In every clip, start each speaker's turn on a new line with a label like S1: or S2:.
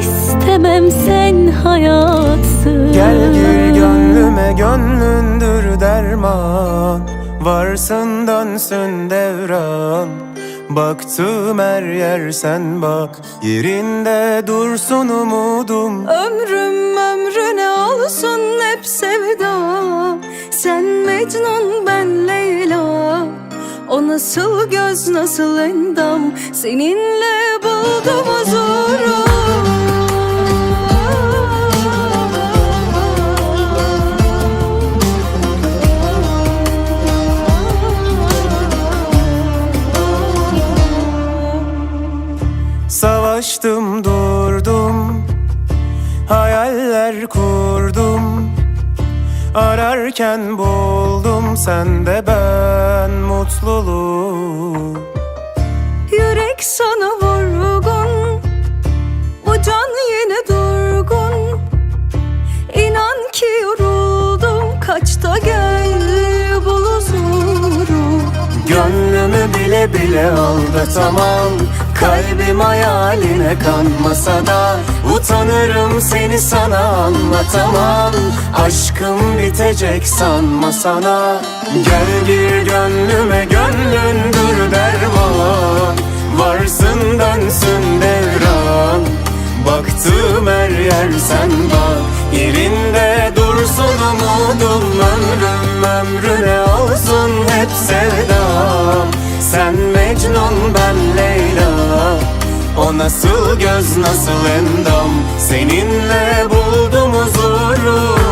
S1: İstemem sen hayatsın.
S2: Gel gir gönlüme gönlündür derman. Varsın dönsün devran. Baktım her yer sen bak. Yerinde dursun umudum.
S3: Ömrüm ömrüne olsun hep sevda. Sen Mecnun ben Leyla. O nasıl göz nasıl endam? Seninle
S2: Savaştım durdum. Hayaller kurdum. Ararken buldum sende ben mutluluğu
S3: Yürek sana vurgun
S2: Gönlümü bile bile aldatamam. Kalbim hayaline kanmasa da Utanırım seni sana anlatamam. Aşkım bitecek sanma sana Gel gir gönlüme gönlündür derman. Varsın dönsün devran. Baktım her yer sen bak Yerinde dursun umudum Ömrüm ömrüne olsun hep sevdam Sen Mecnun ben Leyla. O nasıl göz nasıl endam? Seninle buldum huzuru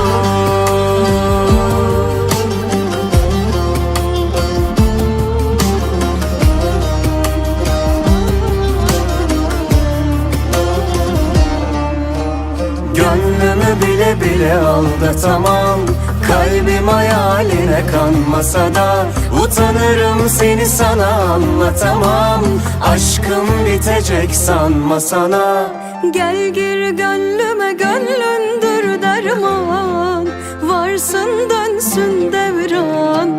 S2: aldatamam Kalbim hayaline kanmasa da Utanırım seni sana anlatamam. Aşkım bitecek sanma sana
S3: Gel gir gönlüme gönlündür derman. Varsın dönsün devran.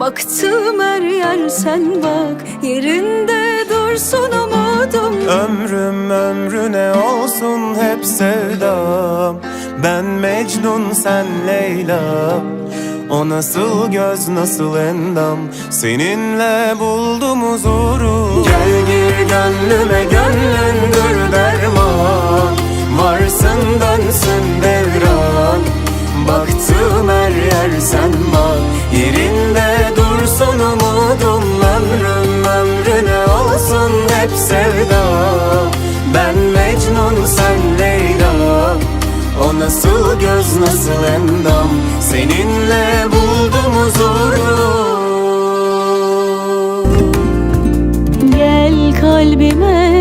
S3: Baktım her yer sen bak Yerinde dursun umudum.
S2: Ömrüm ömrüne olsun hep sevdam Ben Mecnun sen Leyla. O nasıl göz nasıl endam? Seninle buldum huzuru. Gel gir gönlüme gönlündür derman. Varsın dönsün devran. Baktım her yer sen bak Yerinde dursun umudum Ömrüm ömrüne olsun hep sevda. Ben Mecnun sen o nasıl göz nasıl endam? Seninle buldum huzuru. Gel kalbime